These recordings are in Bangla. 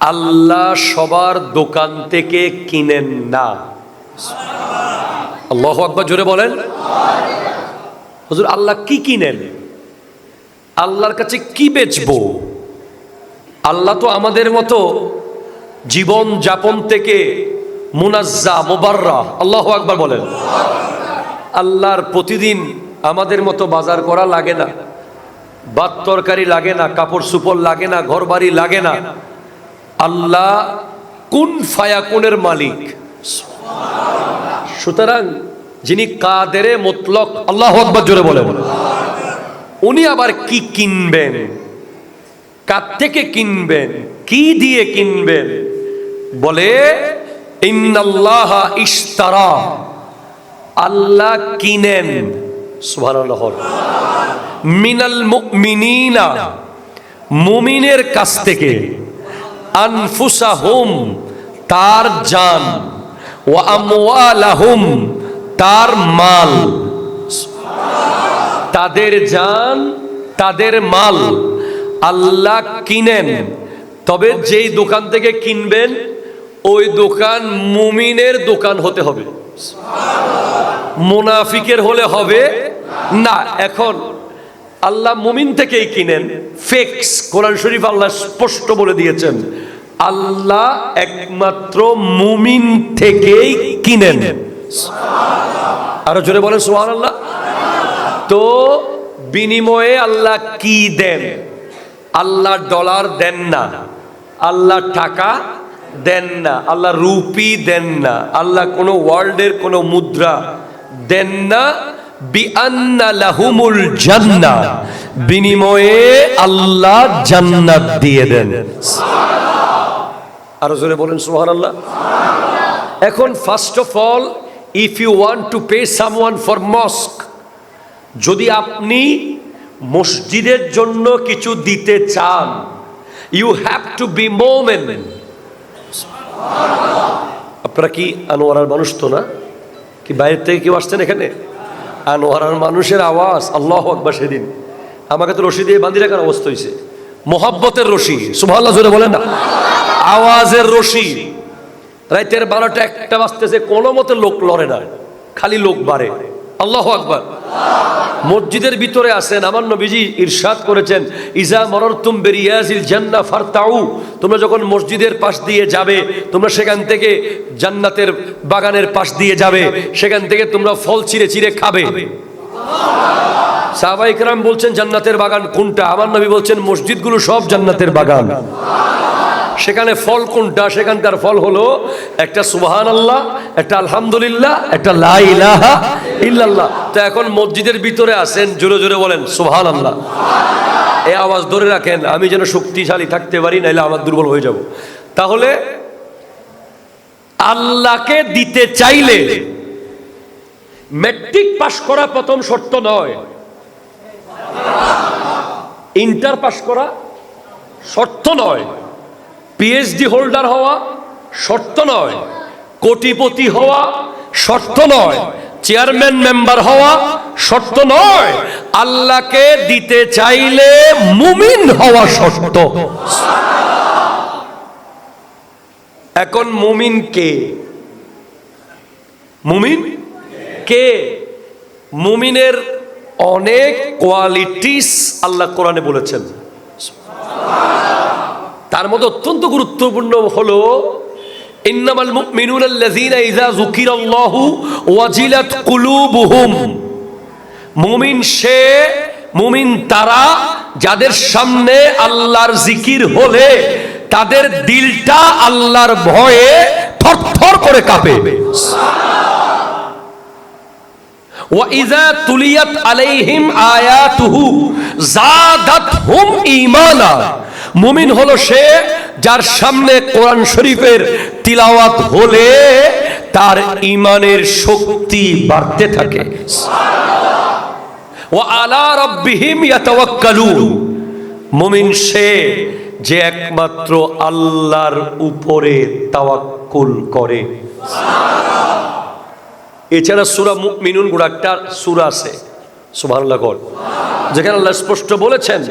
আল্লাহ সবার দোকান থেকে কিনেন না। আল্লাহ আকবর জোরে বলেন। হুজুর, আল্লাহ কি কিনেন? আল্লাহর কাছে কি বেচবো? আল্লাহ তো আমাদের মতো জীবন যাপন থেকে মুনাজ্জা, মোবাররা। আল্লাহ আকবার বলেন। আল্লাহর প্রতিদিন আমাদের মতো বাজার করা লাগে না। ভাত তরকারি লাগে না, কাপড় সুপড় লাগে না ঘর বাড়ি লাগে না। আল্লাহ কোন ফায়াকুনের মালিক? সুতরাং যিনি কাদেরে মতলক, আল্লাহ আকবর জোরে বলে। উনি আবার কি কিনবেন? কার থেকে কিনবেন? কি দিয়ে কিনবেন? বলে, ইন্নাল্লাহ ইশতারা। আল্লাহ কিনেন। সুবহানাল্লাহ। মিনাল মুমিনিনা, মুমিনের কাছ থেকে আনফুসাহুম, তার জান ও আমওয়ালাহুম, তার মাল। তাদের জান, তাদের মাল আল্লাহ কিনেন। তবে যেই দোকান থেকে কিনবেন, ওই দোকান মুমিনের দোকান হতে হবে। মুনাফিকের হলে হবে না, এখন আল্লাহ মুমিন থেকেই কিনেন। ফেক্স, কোরআন শরীফ আল্লাহ স্পষ্ট বলে দিয়েছেন। আল্লাহ একমাত্র মুমিন থেকেই কিনেন। আরও জোরে বলেন সোহান আল্লাহ তো বিনিময়ে আল্লাহ কি দেন? আল্লাহ ডলার দেন না। আল্লাহ টাকা দেন না। আল্লাহ রুপি দেন না। আল্লাহ কোনো ওয়ার্ল্ডের কোনো মুদ্রা দেন না। লাহুমুল জান্নাহ। বিনিময়ে আল্লাহ জান্নাত দিয়ে দেন। আরও জোরে বলেন সুবহানাল্লাহ। এখন first of all if you want to pay someone for mosque যদি আপনি মসজিদের জন্য কিছু দিতে চান ইউ হ্যাভ টু বি মোমেন আপনারা কি আনোয়ারার মানুষ তো না? কি বাইরে থেকে কেউ আসছেন এখানে? আনোয়ারার মানুষের আওয়াজ, আল্লাহ আকবার সেদিন। আমাকে তো রশি দিয়ে বান্ধি রাখার অবস্থা হয়েছে মোহাব্বতের রশি সুভাল্লা জোরে বলেন না। আওয়াজের রশি। রাইতের বারোটা একটা বাজতেছে, কোনো মতে লোক লড়ে না, খালি লোক বাড়ে। আল্লাহ আকবার। মসজিদের ভিতরে আসেন আমার নবীজি ইরশাদ করেছেন, ইজা মরতুম বেরিয়াজিল জান্না ফারতাউ তোমরা যখন মসজিদের পাশ দিয়ে যাবে, তোমরা সেখান থেকে জান্নাতের বাগানের পাশ দিয়ে যাবে, সেখান থেকে তোমরা ফল চিরে চিরে খাবে। সাহবা ইকরাম বলছেন, জান্নাতের বাগান কোনটা? আমার নবী বলছেন, মসজিদগুলো সব জান্নাতের বাগান। সেখানে ফল কোনটা? সেখানকার ফল হলো একটা সুবাহান আল্লাহ একটা আলহামদুলিল্লাহ, একটা লা ইলাহা ইল্লাল্লাহ। তো এখন মসজিদের ভিতরে আসেন, জোরে জোরে বলেন সুবহান আল্লাহ এই আওয়াজ ধরে রাখেন, আমি যেন শক্তিশালী থাকতে পারি, নাইলে আমার দুর্বল হয়ে যাব। তাহলে, আল্লাহকে দিতে চাইলে ম্যাট্রিক পাশ করা প্রথম শর্ত নয়। ইন্টার পাশ করা শর্ত নয়। পিএইচডি হোল্ডার হওয়া শর্ত নয়। কোটিপতি হওয়া শর্ত নয় চেয়ারম্যান মেম্বার হওয়া শর্ত নয়। আল্লাহকে দিতে চাইলে মুমিন হওয়া শর্ত। এখন মুমিন কে? মুমিন কে? মুমিনের অনেক কোয়ালিটিস আল্লাহ কোরআনে বলেছেন। তার মধ্যে অত্যন্ত গুরুত্বপূর্ণ হলো ইন্নামাল মুমিনুনা আল্লাযীনা ইযা যুকিরাল্লাহু ওয়াজিলাত কুলুবুহুম। মুমিন সে, মুমিন তারা যাদের সামনে আল্লাহর জিকির হলে তাদের দিলটা আল্লাহর ভয়ে থরথর করে কাঁপে। ওয়াইজা তুলিয়াত আলাইহিম আয়াতুহু জাদাতহুম ঈমানা মুমিন হলো সে যার সামনে কোরআন শরীফের তিলাওয়াত হলে তার ইমানের শক্তি বাড়তে থাকে। ওয়া আলা রাব্বিহিম ইয়াতাওয়াক্কালুন। মুমিন সে যে একমাত্র আল্লাহর উপরে তাওয়াক্কুল করে। এছাড়া সুরা মিনুন গুড়া একটা সুরা আছে। সুবহানাল্লাহ যেখানে আল্লাহ স্পষ্ট বলেছেন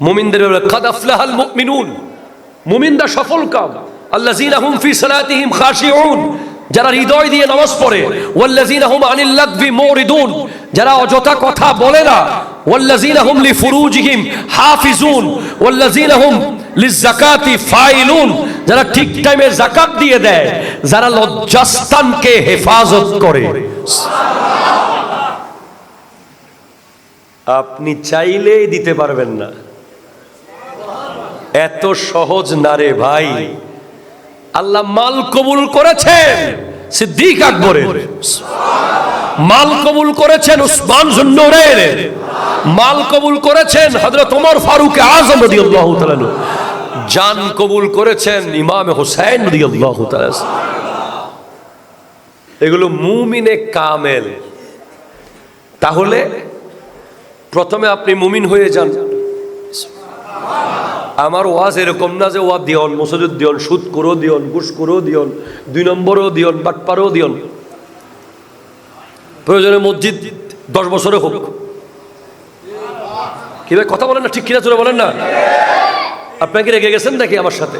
মুমিনদের কাদ আফলাহাল মুমিনুন। মুমিনরা সফল কাম। আল্লাযীনা হুম ফি সালাতিহিম খাশিউন। যারা হৃদয় দিয়ে নামাজ পড়ে, ওয়াল্লাযীনা হুম আনিল লাগভি মুরিদুন। যারা অযথা কথা বলে না, ওয়াল্লাযীনা হুম লিফুরুজিহিম হাফিজুন। ওয়াল্লাযীনা হুম লিযাকাতি ফাইলুন। যারা ঠিক টাইমে যাকাত দিয়ে দেয়, যারা লজ্জাস্থানকে হেফাজত করে। আপনি চাইলেই দিতে পারবেন না। এত সহজ না রে ভাই। আল্লাহ মাল কবুল করেছেন, সিদ্দিক আকবরের। মাল কবুল করেছেন উসমান জুন্নুরের। মাল কবুল করেছেন হযরত ওমর ফারুক আজম রাদিয়াল্লাহু তাআলা। জান কবুল করেছেন ইমাম হোসেন রাদিয়াল্লাহু তাআলা এগুলো মুমিনে কামেল। তাহলে প্রথমে আপনি মুমিন হয়ে যান। আমার ওয়াজ এরকম না যে ওয়া দিয়ন, মসজিদ দিয়ন, সুদ করো দিয়ন, ঘুষ করো দিয়ন, দুই নম্বরও দিয়ন, বাটপারও দিয়ন। প্রয়োজনে মসজিদ দশ বছরে হোক। কি ভাই, কথা বলেন না, ঠিক কিনা চলে বলেন না? আপনাকে রেগে গেছেন নাকি আমার সাথে?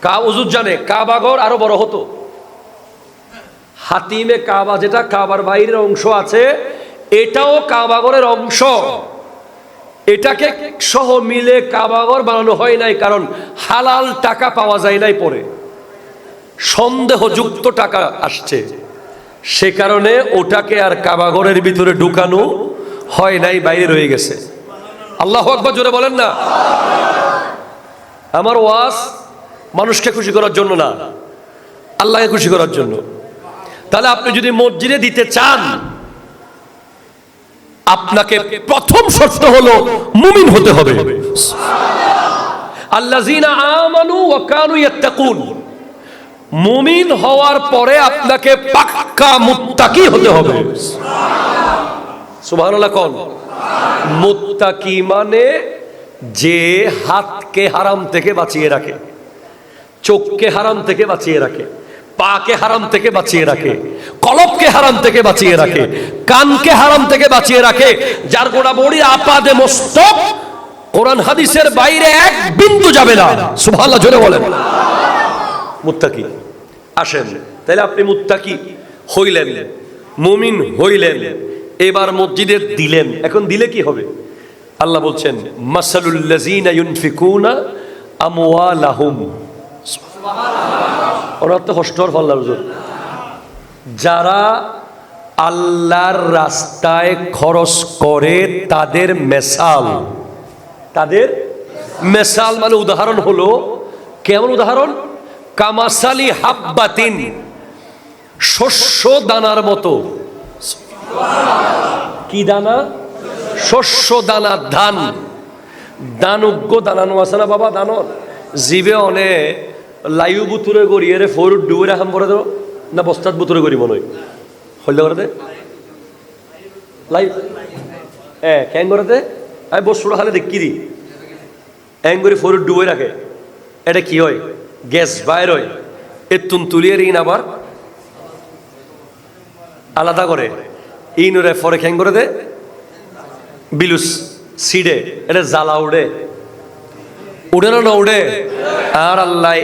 কা উজুদ জানে কাবাগর আরও বড় হতো। হাতিমে কাবা যেটা, কাবার বাইরের অংশ আছে, এটাও কাবাগরের অংশ। এটাকে সহ মিলে কাবাগর বানানো হয় নাই, কারণ হালাল টাকা পাওয়া যায় নাই পরে। সন্দেহযুক্ত টাকা আসছে। সে কারণে ওটাকে আর কাবাগরের ভিতরে ঢুকানো হয় নাই, বাইরে রয়ে গেছে। আল্লাহ আকবর, জোরে বলেন না। আমার ওয়াজ মানুষকে খুশি করার জন্য না, আল্লাহকে খুশি করার জন্য। তাহলে আপনি যদি মসজিদে দিতে চান আপনাকে প্রথম শর্ত হলো মুমিন হতে হবে। আল্লাযীনা আমানু ওয়া কানু ইয়াত্তাকুন। মুমিন হওয়ার পরে আপনাকে পাক্কা মুত্তাকি হতে হবে। সুবহানাল্লাহ কোন। মুত্তাকি মানে যে হাতকে হারাম থেকে বাঁচিয়ে রাখে, চোখকে হারাম থেকে বাঁচিয়ে রাখে। পাকে হারাম থেকে বাঁচিয়ে রাখে, কলবকে হারাম থেকে বাঁচিয়ে রাখে, কানকে হারাম থেকে বাঁচিয়ে রাখে, যার গোড়া বড়ি আপাদে মস্তক কোরআন হাদিসের বাইরে এক বিন্দু যাবে না। সুবহানাল্লাহ, জোরে বলেন। মুত্তাকি, আসেন। তাহলে আপনি মুত্তাকি হইলেন, মুমিন হইলেন, এবার মসজিদে দিলেন। এখন দিলে কি হবে? আল্লাহ বলছেন মাসালুল্লাযীনা ইউনফিকুনা আমওয়ালাহুম। ওরা তো ফাল্লার হুজুর যারা আল্লাহর রাস্তায় খরচ করে তাদের মেসাল। তাদের মেসাল মানে উদাহরণ হলো, কেমন উদাহরণ? কামাসালি হাব্বাতিন, শস্য দানার মতো। কি দানা? শস্য দানা, ধান। দানুজ্ঞ দানানো আছে না বাবা, দানর? জীবে অনে লাইউ বুতুরে এরে ফোর ডুবে রাখাম করে দেব? না বস্তাত বুতুরে করি মনে হয় হইলে করে দে। লাই এ ক্যাং দে? আমি বস্তুটা খালে দেখি দি। এং করে ফোর ডুবে রাখে। এটা কি হয়? গ্যাস বাইর হয়। এতুন তুলিয়ে ঋণ আবার আলাদা করে। ইনুরে ফরে খ্যাং করে দে? বিলুস সিডে। এটা জ্বালা উড়ে। উড়ে না না উড়ে? আর আল্লাহ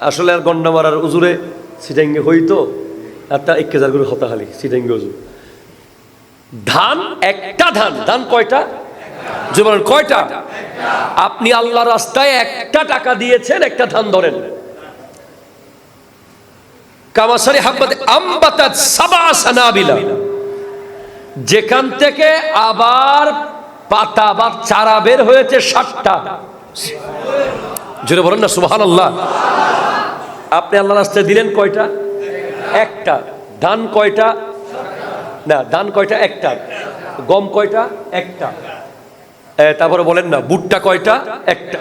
আসলে আর গন্ডা মারার উজুরে সিটাঙ্গে হইতো আর তা এক কেজার করে হতা খালি সিটাঙ্গে উজু। ধান, একটা ধান। ধান কয়টা? বলেন কয়টা? আপনি আল্লাহ রাস্তায় একটা টাকা দিয়েছেন, একটা ধান ধরেন। কামাসারি হাব্বাতে আম্বাতাত সাবা সানাবিলা। যেখান থেকে আবার পাতা বা চারা বের হয়েছে ষাটটা জোরে বলেন না সুবাহান আল্লাহ আপনি আল্লাহ রাস্তায় দিলেন কয়টা? একটা। ধান কয়টা? না, ধান কয়টা? একটা। গম কয়টা? একটা। তারপরে বলেন না, ভুট্টা কয়টা? একটা।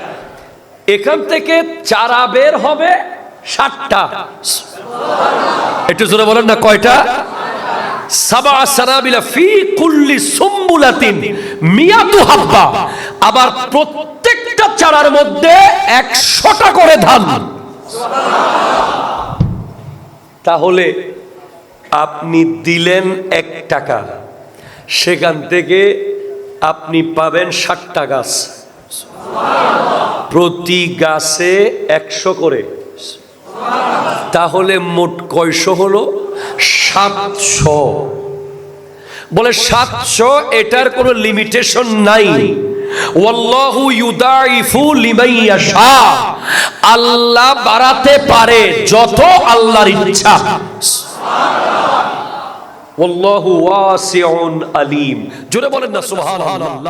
এখান থেকে চারা বের হবে ষাটটা। একটু জোরে বলেন না, কয়টা? আবার প্রত্যেকটা চারার মধ্যে একশোটা করে ধান। তাহলে আপনি দিলেন এক টাকা। সেখান থেকে আপনি পাবেন ষাটটা গাছ। প্রতি গাছে একশো করে। তাহলে মোট কয়শো হলো? সাতশো। বলে সাতশো এটার কোনো লিমিটেশন নাই। আল্লাহ বাড়াতে পারে যত আল্লাহর ইচ্ছা। আলিম। জোরে বলেন না সুবহানাল্লাহ।